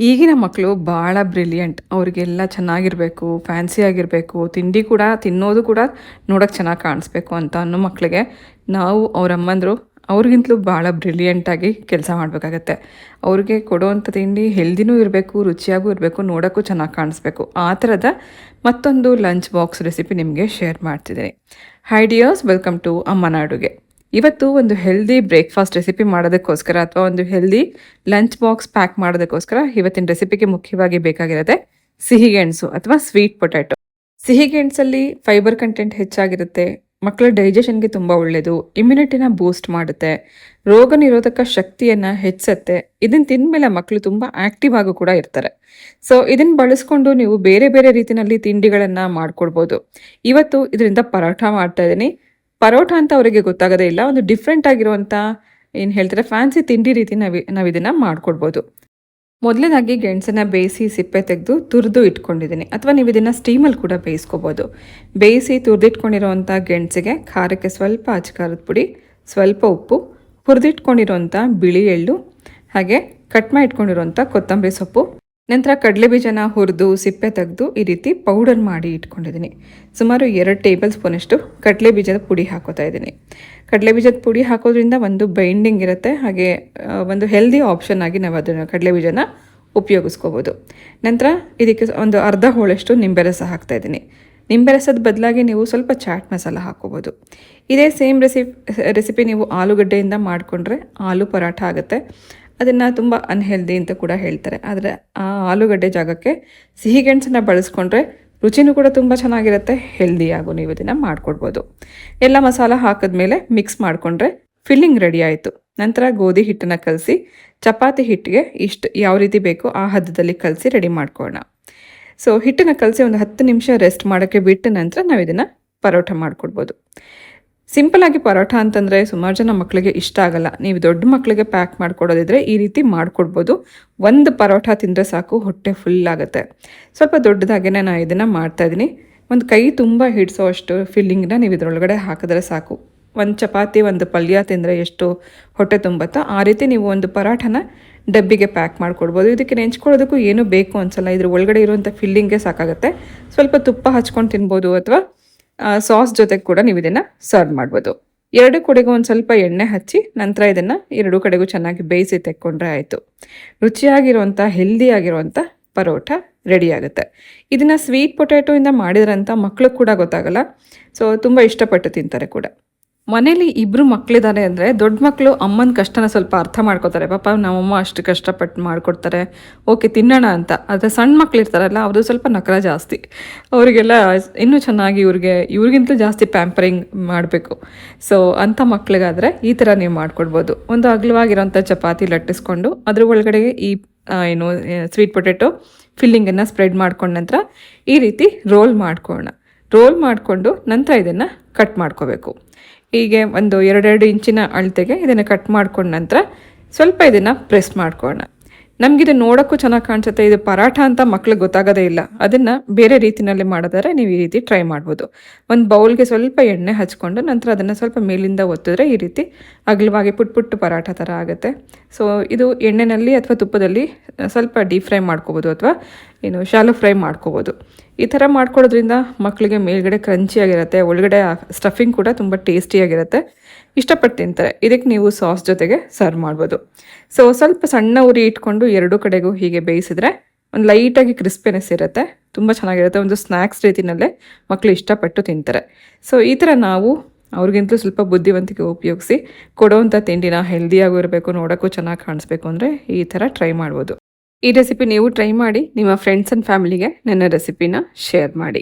ಈಗಿನ ಮಕ್ಕಳು ಭಾಳ ಬ್ರಿಲಿಯಂಟ್. ಅವ್ರಿಗೆಲ್ಲ ಚೆನ್ನಾಗಿರಬೇಕು, ಫ್ಯಾನ್ಸಿ ಆಗಿರಬೇಕು, ತಿಂಡಿ ಕೂಡ, ತಿನ್ನೋದು ಕೂಡ ನೋಡೋಕೆ ಚೆನ್ನಾಗಿ ಕಾಣಿಸ್ಬೇಕು ಅಂತ ಅನ್ನೋ ಮಕ್ಕಳಿಗೆ ನಾವು ಅವ್ರ ಅಮ್ಮಂದರು ಅವ್ರಿಗಿಂತಲೂ ಭಾಳ ಬ್ರಿಲಿಯಂಟಾಗಿ ಕೆಲಸ ಮಾಡಬೇಕಾಗತ್ತೆ. ಅವ್ರಿಗೆ ಕೊಡುವಂಥ ತಿಂಡಿ ಹೆಲ್ದಿನೂ ಇರಬೇಕು, ರುಚಿಯಾಗೂ ಇರಬೇಕು, ನೋಡೋಕ್ಕೂ ಚೆನ್ನಾಗಿ ಕಾಣಿಸ್ಬೇಕು. ಆ ಥರದ ಮತ್ತೊಂದು ಲಂಚ್ ಬಾಕ್ಸ್ ರೆಸಿಪಿ ನಿಮಗೆ ಶೇರ್ ಮಾಡ್ತಿದ್ದೀನಿ. ಹೈ ಡಿಯರ್ಸ್ ವೆಲ್ಕಮ್ ಟು ಅಮ್ಮನ ಅಡುಗೆ ಇವತ್ತು ಒಂದು ಹೆಲ್ದಿ ಬ್ರೇಕ್ಫಾಸ್ಟ್ ರೆಸಿಪಿ ಮಾಡೋದಕ್ಕೋಸ್ಕರ ಅಥವಾ ಒಂದು ಹೆಲ್ದಿ ಲಂಚ್ ಬಾಕ್ಸ್ ಪ್ಯಾಕ್ ಮಾಡೋದಕ್ಕೋಸ್ಕರ ಇವತ್ತಿನ ರೆಸಿಪಿಗೆ ಮುಖ್ಯವಾಗಿ ಬೇಕಾಗಿರೋದೆ ಸಿಹಿಗೆಣಸು ಅಥವಾ ಸ್ವೀಟ್ ಪೊಟ್ಯಾಟೊ ಸಿಹಿಗೆಣಸಲ್ಲಿ ಫೈಬರ್ ಕಂಟೆಂಟ್ ಹೆಚ್ಚಾಗಿರುತ್ತೆ ಮಕ್ಕಳ ಡೈಜೆಷನ್ಗೆ ತುಂಬ ಒಳ್ಳೆಯದು ಇಮ್ಯುನಿಟಿನ ಬೂಸ್ಟ್ ಮಾಡುತ್ತೆ, ರೋಗ ನಿರೋಧಕ ಶಕ್ತಿಯನ್ನು ಹೆಚ್ಚುತ್ತೆ ಇದನ್ನು ತಿಂದಮೇಲೆ ಮಕ್ಕಳು ತುಂಬ ಆ್ಯಕ್ಟಿವ್ ಆಗೂ ಕೂಡ ಇರ್ತಾರೆ. ಸೊ ಇದನ್ನು ಬಳಸ್ಕೊಂಡು ನೀವು ಬೇರೆ ಬೇರೆ ರೀತಿಯಲ್ಲಿ ತಿಂಡಿಗಳನ್ನು ಮಾಡ್ಕೊಡ್ಬೋದು. ಇವತ್ತು ಇದರಿಂದ ಪರೋಟ ಮಾಡ್ತಾ ಇದ್ದೀನಿ ಪರೋಟ ಅಂತ ಅವರಿಗೆ ಗೊತ್ತಾಗೋದೇ ಇಲ್ಲ. ಒಂದು ಡಿಫ್ರೆಂಟ್ ಆಗಿರುವಂಥ ಏನು ಹೇಳ್ತಾರೆ ಫ್ಯಾನ್ಸಿ ತಿಂಡಿ ರೀತಿ ನಾವು ನಾವು ಇದನ್ನು ಮಾಡ್ಕೊಡ್ಬೋದು. ಮೊದಲನೇದಾಗಿ ಗೆಣಸನ್ನ ಬೇಯಿಸಿ ಸಿಪ್ಪೆ ತೆಗೆದು ತುರಿದು ಇಟ್ಕೊಂಡಿದ್ದೀನಿ. ಅಥವಾ ನೀವು ಇದನ್ನು ಸ್ಟೀಮಲ್ಲಿ ಕೂಡ ಬೇಯಿಸ್ಕೋಬೋದು. ಬೇಯಿಸಿ ತುರಿದಿಟ್ಕೊಂಡಿರೋವಂಥ ಗೆಣಸಿಗೆ ಖಾರಕ್ಕೆ ಸ್ವಲ್ಪ ಅಚ್ಕಾರದ ಪುಡಿ, ಸ್ವಲ್ಪ ಉಪ್ಪು ಹುರಿದಿಟ್ಕೊಂಡಿರುವಂಥ ಬಿಳಿ ಎಳ್ಳು, ಹಾಗೆ ಕಟ್ ಮಾಡಿ ಇಟ್ಕೊಂಡಿರೋವಂಥ ಕೊತ್ತಂಬರಿ ಸೊಪ್ಪು ನಂತರ ಕಡಲೆ ಬೀಜನ ಹುರಿದು, ಸಿಪ್ಪೆ ತೆಗೆದು ಈ ರೀತಿ ಪೌಡರ್ ಮಾಡಿ ಇಟ್ಕೊಂಡಿದ್ದೀನಿ. ಸುಮಾರು ಎರಡು ಟೇಬಲ್ ಸ್ಪೂನಷ್ಟು ಕಡಲೆ ಬೀಜದ ಪುಡಿ ಹಾಕೋತಾ ಇದ್ದೀನಿ. ಕಡಲೆ ಬೀಜದ ಪುಡಿ ಹಾಕೋದ್ರಿಂದ ಒಂದು ಬೈಂಡಿಂಗ್ ಇರುತ್ತೆ. ಹಾಗೆ ಒಂದು ಹೆಲ್ದಿ ಆಪ್ಷನ್ ಆಗಿ ನಾವು ಅದನ್ನು ಕಡಲೆ ಬೀಜನ ಉಪಯೋಗಿಸ್ಕೋಬೋದು. ನಂತರ ಇದಕ್ಕೆ ಒಂದು ಅರ್ಧ ಹೋಳಷ್ಟು ನಿಂಬೆ ರಸ ಹಾಕ್ತಾ ಇದ್ದೀನಿ. ನಿಂಬೆ ರಸದ ಬದಲಾಗಿ ನೀವು ಸ್ವಲ್ಪ ಚಾಟ್ ಮಸಾಲ ಹಾಕೋಬೋದು. ಇದೇ ಸೇಮ್ ರೆಸಿಪಿ ರೆಸಿಪಿ ನೀವು ಆಲೂಗಡ್ಡೆಯಿಂದ ಮಾಡಿಕೊಂಡ್ರೆ ಆಲೂ ಪರಾಠ ಆಗುತ್ತೆ. ಅದನ್ನು ತುಂಬ ಅನ್ಹೆಲ್ದಿ ಅಂತ ಕೂಡ ಹೇಳ್ತಾರೆ. ಆದರೆ ಆ ಆಲೂಗಡ್ಡೆ ಜಾಗಕ್ಕೆ ಸಿಹಿಗೆಣಸನ್ನು ಬಳಸ್ಕೊಂಡ್ರೆ ರುಚಿನೂ ಕೂಡ ತುಂಬ ಚೆನ್ನಾಗಿರುತ್ತೆ ಹೆಲ್ದಿಯಾಗೂ ನೀವು ಇದನ್ನು ಮಾಡ್ಕೊಡ್ಬೋದು. ಎಲ್ಲ ಮಸಾಲ ಹಾಕಿದ್ಮೇಲೆ ಮಿಕ್ಸ್ ಮಾಡಿಕೊಂಡ್ರೆ ಫಿಲ್ಲಿಂಗ್ ರೆಡಿ ಆಯಿತು. ನಂತರ ಗೋಧಿ ಹಿಟ್ಟನ್ನು ಕಲಸಿ, ಚಪಾತಿ ಹಿಟ್ಟಿಗೆ ಇಷ್ಟು ಯಾವ ರೀತಿ ಬೇಕೋ ಆ ಹದ್ದದಲ್ಲಿ ಕಲಸಿ ರೆಡಿ ಮಾಡ್ಕೊಳ್ಳೋಣ ಸೊ ಹಿಟ್ಟನ್ನು ಕಲಸಿ ಒಂದು ಹತ್ತು ನಿಮಿಷ ರೆಸ್ಟ್ ಮಾಡೋಕ್ಕೆ ಬಿಟ್ಟ ನಂತರ ನಾವು ಇದನ್ನು ಪರೋಟ ಮಾಡಿಕೊಡ್ಬೋದು. ಸಿಂಪಲ್ ಆಗಿ ಪರೋಟ ಅಂತಂದರೆ ಸುಮಾರು ಜನ ಮಕ್ಕಳಿಗೆ ಇಷ್ಟ ಆಗಲ್ಲ. ನೀವು ದೊಡ್ಡ ಮಕ್ಕಳಿಗೆ ಪ್ಯಾಕ್ ಮಾಡ್ಕೊಡೋದಿದ್ರೆ ಈ ರೀತಿ ಮಾಡಿಕೊಡ್ಬೋದು. ಒಂದು ಪರೋಟ ತಿಂದರೆ ಸಾಕು, ಹೊಟ್ಟೆ ಫುಲ್ ಆಗುತ್ತೆ. ಸ್ವಲ್ಪ ದೊಡ್ಡದಾಗೇ ನಾನು ಇದನ್ನು ಮಾಡ್ತಾಯಿದ್ದೀನಿ ಒಂದು ಕೈ ತುಂಬ ಹಿಡಿಸೋ ಅಷ್ಟು ಫಿಲ್ಲಿಂಗ್ನ ನೀವು ಇದರೊಳಗಡೆ ಹಾಕಿದ್ರೆ ಸಾಕು. ಒಂದು ಚಪಾತಿ, ಒಂದು ಪಲ್ಯ ತಿಂದರೆ ಎಷ್ಟು ಹೊಟ್ಟೆ ತುಂಬುತ್ತೋ ಆ ರೀತಿ ನೀವು ಒಂದು ಪರಾಠನ ಡಬ್ಬಿಗೆ ಪ್ಯಾಕ್ ಮಾಡಿಕೊಡ್ಬೋದು. ಇದಕ್ಕೆ ನೆಂಚ್ಕೊಳ್ಳೋದಕ್ಕೂ ಏನೂ ಬೇಕು ಅನ್ಸಲ್ಲ. ಇದ್ರ ಒಳಗಡೆ ಇರುವಂಥ ಫಿಲ್ಲಿಂಗೇ ಸಾಕಾಗುತ್ತೆ. ಸ್ವಲ್ಪ ತುಪ್ಪ ಹಚ್ಕೊಂಡು ತಿನ್ಬೋದು ಅಥವಾ ಸಾಸ್ ಜೊತೆಗೆ ಕೂಡ ನೀವು ಇದನ್ನು ಸರ್ವ್ ಮಾಡ್ಬೋದು. ಎರಡು ಕಡೆಗೂ ಒಂದು ಸ್ವಲ್ಪ ಎಣ್ಣೆ ಹಚ್ಚಿ ನಂತರ ಇದನ್ನು ಎರಡು ಕಡೆಗೂ ಚೆನ್ನಾಗಿ ಬೇಯಿಸಿ ತೆಕ್ಕೊಂಡ್ರೆ ಆಯಿತು. ರುಚಿಯಾಗಿರುವಂಥ ಹೆಲ್ದಿ ಆಗಿರುವಂಥ ಪರೋಟ ರೆಡಿ ಆಗುತ್ತೆ. ಇದನ್ನು ಸ್ವೀಟ್ ಪೊಟ್ಯಾಟೋಯಿಂದ ಮಾಡಿದ್ರಂತ ಮಕ್ಕಳು ಕೂಡ ಗೊತ್ತಾಗಲ್ಲ. ಸೊ ತುಂಬ ಇಷ್ಟಪಟ್ಟು ತಿಂತಾರೆ ಕೂಡ. ಮನೇಲಿ ಇಬ್ಬರು ಮಕ್ಕಳಿದ್ದಾರೆ ಅಂದರೆ ದೊಡ್ಡ ಮಕ್ಕಳು ಅಮ್ಮನ ಕಷ್ಟನ ಸ್ವಲ್ಪ ಅರ್ಥ ಮಾಡ್ಕೋತಾರೆ. ಪಾಪ ನಮ್ಮಮ್ಮ ಅಷ್ಟು ಕಷ್ಟಪಟ್ಟು ಮಾಡಿಕೊಡ್ತಾರೆ. ಓಕೆ, ತಿನ್ನೋಣ ಅಂತ. ಆದರೆ ಸಣ್ಣ ಮಕ್ಕಳು ಇರ್ತಾರಲ್ಲ, ಅವರು ಸ್ವಲ್ಪ ನಕರ ಜಾಸ್ತಿ. ಅವರಿಗೆಲ್ಲ ಇನ್ನೂ ಚೆನ್ನಾಗಿ ಇವ್ರಿಗೆ, ಇವ್ರಿಗಿಂತಲೂ ಜಾಸ್ತಿ ಪ್ಯಾಂಪರಿಂಗ್ ಮಾಡಬೇಕು. ಸೊ ಅಂಥ ಮಕ್ಕಳಿಗಾದರೆ ಈ ಥರ ನೀವು ಮಾಡಿಕೊಡ್ಬೋದು. ಒಂದು ಅಗಲವಾಗಿರೋಂಥ ಚಪಾತಿ ಲಟ್ಟಿಸ್ಕೊಂಡು ಅದ್ರ ಒಳಗಡೆ ಈ ಏನು ಸ್ವೀಟ್ ಪೊಟೆಟೊ ಫಿಲ್ಲಿಂಗನ್ನು ಸ್ಪ್ರೆಡ್ ಮಾಡ್ಕೊಂಡ ನಂತರ ಈ ರೀತಿ ರೋಲ್ ಮಾಡ್ಕೊಳ್ಳೋಣ. ರೋಲ್ ಮಾಡಿಕೊಂಡು ನಂತರ ಇದನ್ನು ಕಟ್ ಮಾಡ್ಕೋಬೇಕು. ಹೀಗೆ ಒಂದು ಎರಡೆರಡು ಇಂಚಿನ ಅಳತೆಗೆ ಇದನ್ನು ಕಟ್ ಮಾಡ್ಕೊಂಡ ನಂತರ ಸ್ವಲ್ಪ ಇದನ್ನು ಪ್ರೆಸ್ ಮಾಡ್ಕೊಳ್ಳೋಣ. ನಮಗಿದು ನೋಡೋಕ್ಕೂ ಚೆನ್ನಾಗಿ ಕಾಣಿಸುತ್ತೆ. ಇದು ಪರಾಠ ಅಂತ ಮಕ್ಳಿಗೆ ಗೊತ್ತಾಗೋದೇ ಇಲ್ಲ. ಅದನ್ನು ಬೇರೆ ರೀತಿಯಲ್ಲಿ ಮಾಡಿದರೆ ನೀವು ಈ ರೀತಿ ಟ್ರೈ ಮಾಡ್ಬೋದು. ಒಂದು ಬೌಲ್ಗೆ ಸ್ವಲ್ಪ ಎಣ್ಣೆ ಹಚ್ಕೊಂಡು ನಂತರ ಅದನ್ನು ಸ್ವಲ್ಪ ಮೇಲಿಂದ ಒತ್ತಿದ್ರೆ ಈ ರೀತಿ ಅಗಲವಾಗಿ ಪುಟ್ ಪುಟ್ಟು ಪರಾಠ ಥರ ಆಗುತ್ತೆ. ಸೊ ಇದು ಎಣ್ಣೆನಲ್ಲಿ ಅಥವಾ ತುಪ್ಪದಲ್ಲಿ ಸ್ವಲ್ಪ ಡೀಪ್ ಫ್ರೈ ಮಾಡ್ಕೋಬೋದು ಅಥವಾ ಏನು ಶಾಲೋ ಫ್ರೈ ಮಾಡ್ಕೋಬೋದು. ಈ ಥರ ಮಾಡ್ಕೊಳ್ಳೋದ್ರಿಂದ ಮಕ್ಕಳಿಗೆ ಮೇಲ್ಗಡೆ ಕ್ರಂಚಿಯಾಗಿರುತ್ತೆ ಒಳಗಡೆ ಸ್ಟಫಿಂಗ್ ಕೂಡ ತುಂಬ ಟೇಸ್ಟಿಯಾಗಿರುತ್ತೆ ಇಷ್ಟಪಟ್ಟು ತಿಂತಾರೆ. ಇದಕ್ಕೆ ನೀವು ಸಾಸ್ ಜೊತೆಗೆ ಸರ್ವ್ ಮಾಡ್ಬೋದು. ಸೊ ಸ್ವಲ್ಪ ಸಣ್ಣ ಉರಿ ಇಟ್ಕೊಂಡು ಎರಡು ಕಡೆಗೂ ಹೀಗೆ ಬೇಯಿಸಿದ್ರೆ ಒಂದು ಲೈಟಾಗಿ ಕ್ರಿಸ್ಪಿನೆಸ್ ಇರುತ್ತೆ. ತುಂಬ ಚೆನ್ನಾಗಿರುತ್ತೆ. ಒಂದು ಸ್ನ್ಯಾಕ್ಸ್ ರೀತಿಯಲ್ಲೇ ಮಕ್ಕಳು ಇಷ್ಟಪಟ್ಟು ತಿಂತಾರೆ. ಸೊ ಈ ಥರ ನಾವು ಅವ್ರಿಗಿಂತಲೂ ಸ್ವಲ್ಪ ಬುದ್ಧಿವಂತಿಕೆ ಉಪಯೋಗಿಸಿ ಕೊಡೋವಂಥ ತಿಂಡಿನ ಹೆಲ್ದಿಯಾಗೂ ಇರಬೇಕು, ನೋಡೋಕ್ಕೂ ಚೆನ್ನಾಗಿ ಕಾಣಿಸ್ಬೇಕು ಅಂದರೆ ಈ ಥರ ಟ್ರೈ ಮಾಡ್ಬೋದು. ಈ ರೆಸಿಪಿ ನೀವು ಟ್ರೈ ಮಾಡಿ ನಿಮ್ಮ ಫ್ರೆಂಡ್ಸ್ ಆ್ಯಂಡ್ ಫ್ಯಾಮಿಲಿಗೆ ನನ್ನ ರೆಸಿಪಿನ ಶೇರ್ ಮಾಡಿ.